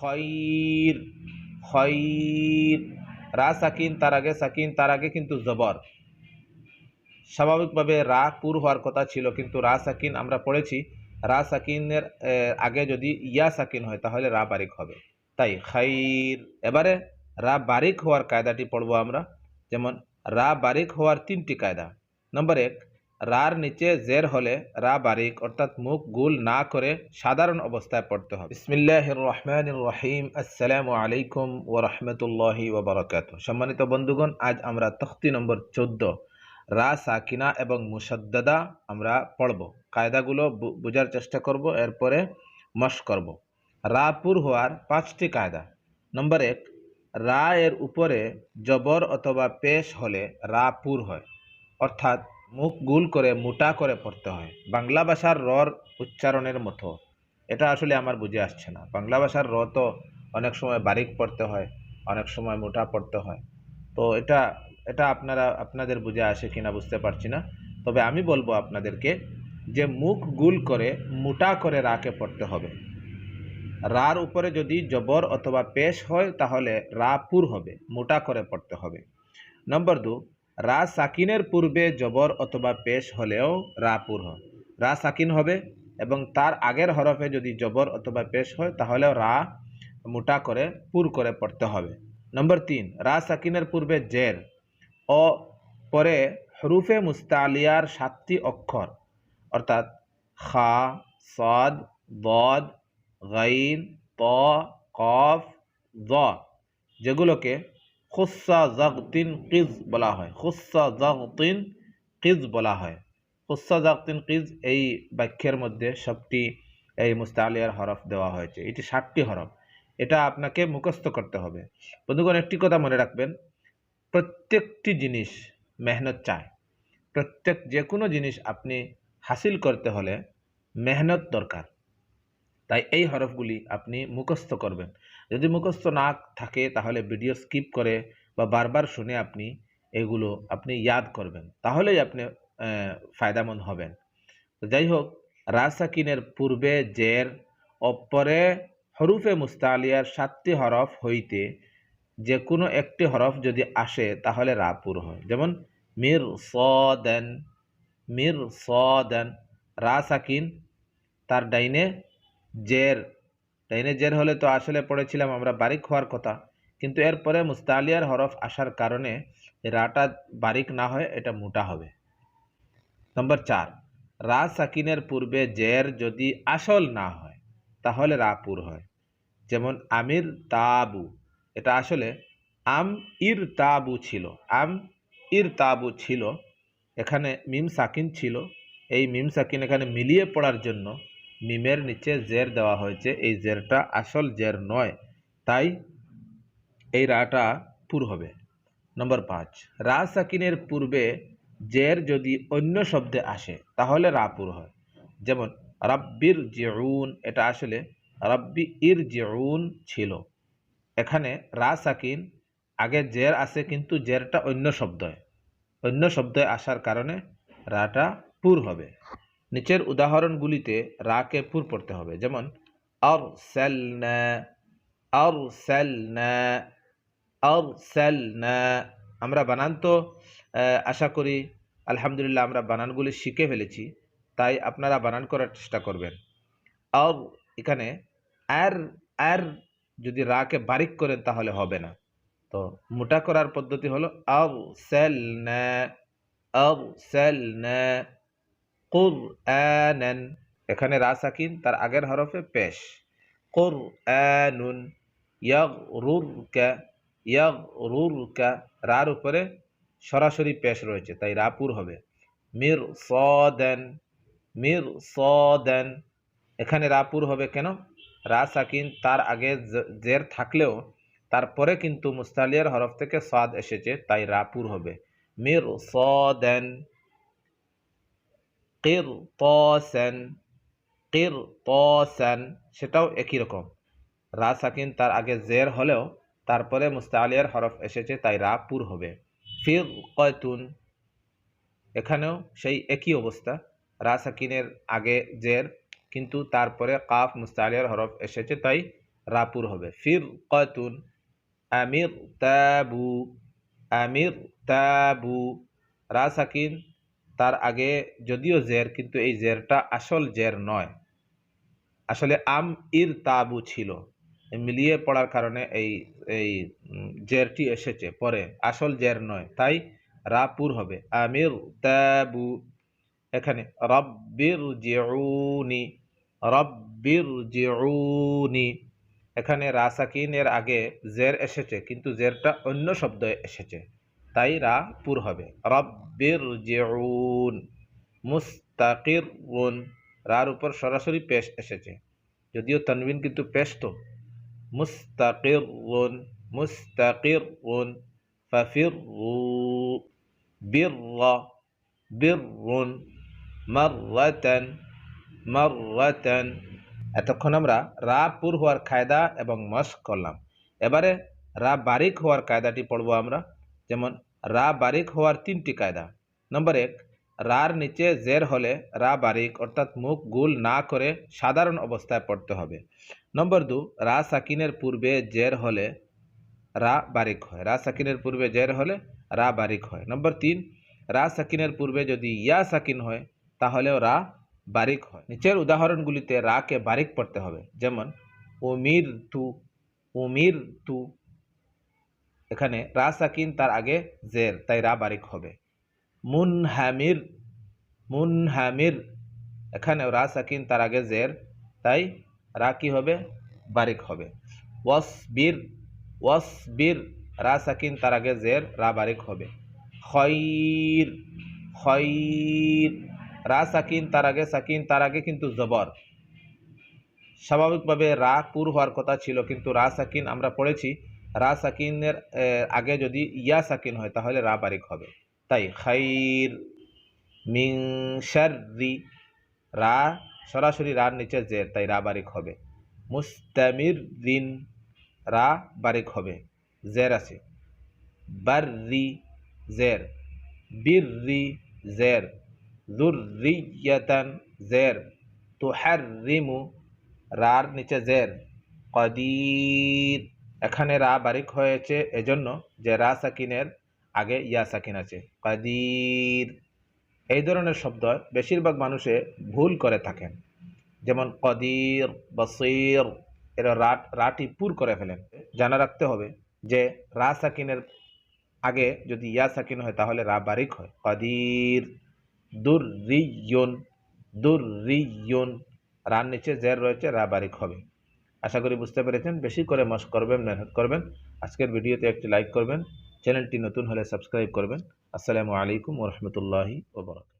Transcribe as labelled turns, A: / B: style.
A: খৈর খৈর। রা সাকিন, তার আগে সাকিন, তার আগে কিন্তু জবর। স্বাভাবিকভাবে রা পুর হওয়ার কথা ছিল, কিন্তু রা সাকিন আমরা পড়েছি, রা সাকিনের আগে যদি ইয়া সাকিন হয়, তাহলে রা বারিক হবে। তাই খাইর এবারে রা বারিক হওয়ার কায়দাটি পড়ব আমরা। যেমন, রা বারিক হওয়ার তিনটি কায়দা। নম্বর এক রার নিচে জের হলে রা বারিক, অর্থাৎ মুখ গুল না করে সাধারণ অবস্থায় পড়তে হবে। বিসমিল্লাহ রহমান রহিম আসসালামু আলাইকুম ও রহমতুল্লাহি ওবরাকাত সম্মানিত বন্ধুগণ, আজ আমরা তখতি নম্বর চোদ্দ, রা সাকিনা এবং মুসদ্দদা আমরা পড়ব। কায়দাগুলো বোঝার চেষ্টা করব, এরপরে মশ করব। রা পুর হওয়ার পাঁচটি কায়দা। নম্বর এক, রা এর উপরে জবর অথবা পেশ হলে রা পুর হয়। অর্থাৎ মুখ গুল করে, মোটা করে পড়তে হয়। বাংলা ভাষার রর উচ্চারণের মতো। এটা আসলে আমার বুঝে আসছে না। বাংলা ভাষার র তো অনেক সময় বারিক পড়তে হয়, অনেক সময় মোটা পড়তে হয়। তো এটা এটা আপনারা, আপনাদের বুঝে আসে কিনা বুঝতে পারছি না। তবে আমি বলব আপনাদেরকে যে মুখ গুল করে, মোটা করে রাকে পড়তে হবে। রার উপরে যদি জবর অথবা পেশ হয়, তাহলে রা পুর হবে, মোটা করে পড়তে হবে। নম্বর দু রা সাকিনের পূর্বে জবর অথবা পেশ হলেও রা পুর। রা সাকিন হবে এবং তার আগের হরফে যদি জবর অথবা পেশ হয়, তাহলেও রা মোটা করে, পুর করে পড়তে হবে। নম্বর তিন, রা সাকিনের পূর্বে জের। ও পরে হরুফে মুস্তালিয়ার সাতটি অক্ষর, অর্থাৎ খা, সদ, বদ, গাইন, ত, কফ দ যেগুলোকে খুস্সা জাগতিন কিজ বলা হয়। খুস্সা জাগতিন কিজ বলা হয়। খুস্সা জাগতিন কিজ এই বাক্যের মধ্যে সবটি এই মুস্তালিয়ার হরফ দেওয়া হয়েছে। এটি ষাটটি হরফ। এটা আপনাকে মুখস্থ করতে হবে। বন্ধুগণ, একটি কথা মনে রাখবেন। প্রত্যেকটি জিনিস মেহনত চায় প্রত্যেক যে কোনো জিনিস আপনি হাসিল করতে হলে মেহনত দরকার। তাই এই হরফগুলি আপনি মুখস্থ করবেন। যদি মুখস্থ না থাকে, তাহলে ভিডিও স্কিপ করে বা বারবার শুনে আপনি এগুলো আপনি ইয়াদ করবেন। তাহলেই আপনি ফায়দামন্দ হবেন। যাই হোক রাসাকিনের পূর্বে জের, অপরে হরুফে মুস্তালিয়ার সাতটি হরফ হইতে যে কোনো একটি হরফ যদি আসে, তাহলে রা রাপুর হয়। যেমন, মির সদেন মির সদেন, রা সাকিন তার ডাইনে জের ডাইনে জের হলে তো আসলে পড়েছিলাম আমরা বারিক হওয়ার কথা। কিন্তু এরপরে মুস্তালিয়ার হরফ আসার কারণে রাটা বারিক না হয়, এটা মোটা হবে। নম্বর চার, রা সাকিনের পূর্বে জের যদি আসল না হয়, তাহলে রাপুর হয়। যেমন আমির তাবু, এটা আসলে আম ইর তাবু ছিল, আম ইর তাবু ছিল, এখানে মিম সাকিন ছিল। এই মিম সাকিন এখানে মিলিয়ে পড়ার জন্য মিমের নিচে জের দেওয়া হয়েছে। এই জেরটা আসল জের নয়, তাই এই রাটা পুর হবে। নম্বর পাঁচ, রা সাকিনের পূর্বে জের যদি অন্য শব্দে আসে, তাহলে রা পুর হয়। যেমন, রাব্বির জিউন, এটা আসলে রাব্বি ইর জিউন ছিল। এখানে রা সাকিন, আগে জের আসে কিন্তু জেরটা অন্য শব্দয়। অন্য শব্দে আসার কারণে রাটা পুর হবে। নিচের উদাহরণগুলিতে রাকে পুর পড়তে হবে। যেমন আর সেলনা আর সেলনা আর সেলনা আমরা বানান তো আশা করি, আলহামদুলিল্লাহ আমরা বানানগুলি শিখে ফেলেছি, তাই আপনারা বানান করার চেষ্টা করবেন। আর এখানে, আর আর যদি রাকে বারিক করেন তাহলে হবে না। তো মোটা করার পদ্ধতি হলো আব সেল না আব সেল না কুরআনান, এখানে রা সাকিন, তার আগের হরফে পেশ। কুরআনুন, ইয়াগরুরকা ইয়াগরুরকা, রার উপরে সরাসরি পেশ রয়েছে, তাই রাপুর হবে। মির সদেন মির সদেন এখানে রাপুর হবে কেন? রা সাকিন তার আগে জের থাকলেও তারপরে কিন্তু মুস্তালিয়ার হরফ থেকে সাদ এসেছে, তাই রাপুর হবে। মির সদেন কির তসেন কির তসেন সেটাও একই রকম। রা সাকিন তার আগে জের হলেও তারপরে মুস্তালিয়ার হরফ এসেছে, তাই রা পুর হবে। ফির কয়তুন এখানেও সেই একই অবস্থা। রা সাকিনের আগে জের, কিন্তু তারপরে কাফ মুস্তালিয়ার হরফ এসেছে, তাই রাপুর হবে। ফির কতুন আমির তাবু আমির তাবু। রা সাকিন তার আগে যদিও জের, কিন্তু এই জেরটা আসল জের নয়। আসলে আম ইর তাবু ছিল। মিলিয়ে পড়ার কারণে এই এই জেরটি এসেছে। পরে আসল জের নয়, তাই রাপুর হবে। আমির তাবু, এখানে রব্বির জিউনি রব্বির জিউনি। এখানে রাসাকিনের আগে জের এসেছে, কিন্তু জেরটা অন্য শব্দ এসেছে। তাই রা পুর হবে। রব্বির জিউন মুস্তাকির রার উপর সরাসরি পেশ এসেছে। যদিও তানবিন কিন্তু পেশ তো মুস্তাকির মুস্তাকির ফাফির বির বির মাররাতান মাররাতান। এতক্ষণ আমরা রা পুর হওয়ার কায়দা এবং মস্ক করলাম। এবারে রা বারিক হওয়ার কায়দাটি পড়ব আমরা। যেমন, রা বারিক হওয়ার তিনটি কায়দা। নম্বর এক, রার নিচে জের হলে রা বারিক, অর্থাৎ মুখ গুল না করে সাধারণ অবস্থায় পড়তে হবে। নম্বর দু, রা সাকিনের পূর্বে জের হলে রা বারিক হয়। রা সাকিনের পূর্বে জের হলে রা বারিক হয়। নম্বর তিন, রা সাকিনের পূর্বে যদি ইয়া সাকিন হয়, তাহলেও রা বারিক হয়। নিচের উদাহরণগুলিতে রাকে বারিক পড়তে হবে। যেমন, উমির তু উমির তু এখানে রা সাকিন তার আগে জের, তাই রা বারিক হবে। মুন হামির মুন হামির এখানে রা সাকিন তার আগে জের, তাই রা কি হবে? বারিক হবে। ওয়াসবির ওয়াসবির, রা সাকিন তার আগে জের, রা বারিক হবে। খৈর খৈর, রা সাকিন তার আগে, সাকিন তার আগে কিন্তু জবর। স্বাভাবিকভাবে রা পুর হওয়ার কথা ছিল, কিন্তু রা সাকিন আমরা পড়েছি রা সাকিনের আগে যদি ইয়া সাকিন হয়, তাহলে রা বারিক হবে। তাই, খাইর মিং শাররি, রা সরাসরি রার নিচে জের, তাই রা বারিক হবে। মুস্তামির রিন রা বারিক হবে। জের আছে। বাররি, জের। বিররি, জের। যুররিয়াতান জের। তুহাররিমু, রার নিচে জের। কদির। এখানে রা বারিক হয়েছে এজন্য যে রা সাকিনের আগে ইয়া সাকিন আছে, কদির। এই ধরনের শব্দ বেশিরভাগ মানুষে ভুল করে থাকেন। যেমন কদির, বসির, এরা রাট রাটি পুর করে ফেলেন। জানা রাখতে হবে যে রা সাকিনের আগে যদি ইয়া সাকিন হয় তাহলে রা বারিক হয়। কদির, দুর্রিয়ন দুর্রিয়ন রান নিচে জের রয়েছে, রা বারিক হবে। আশা করি বুঝতে পেরেছেন। বেশি করে মাস করবেন মেহনত করবেন। আজকের ভিডিওতে একটি লাইক করবেন। চ্যানেলটি নতুন হলে সাবস্ক্রাইব করবেন। আসসালামু আলাইকুম ওরহমতুল্লাহি ওবরাকাত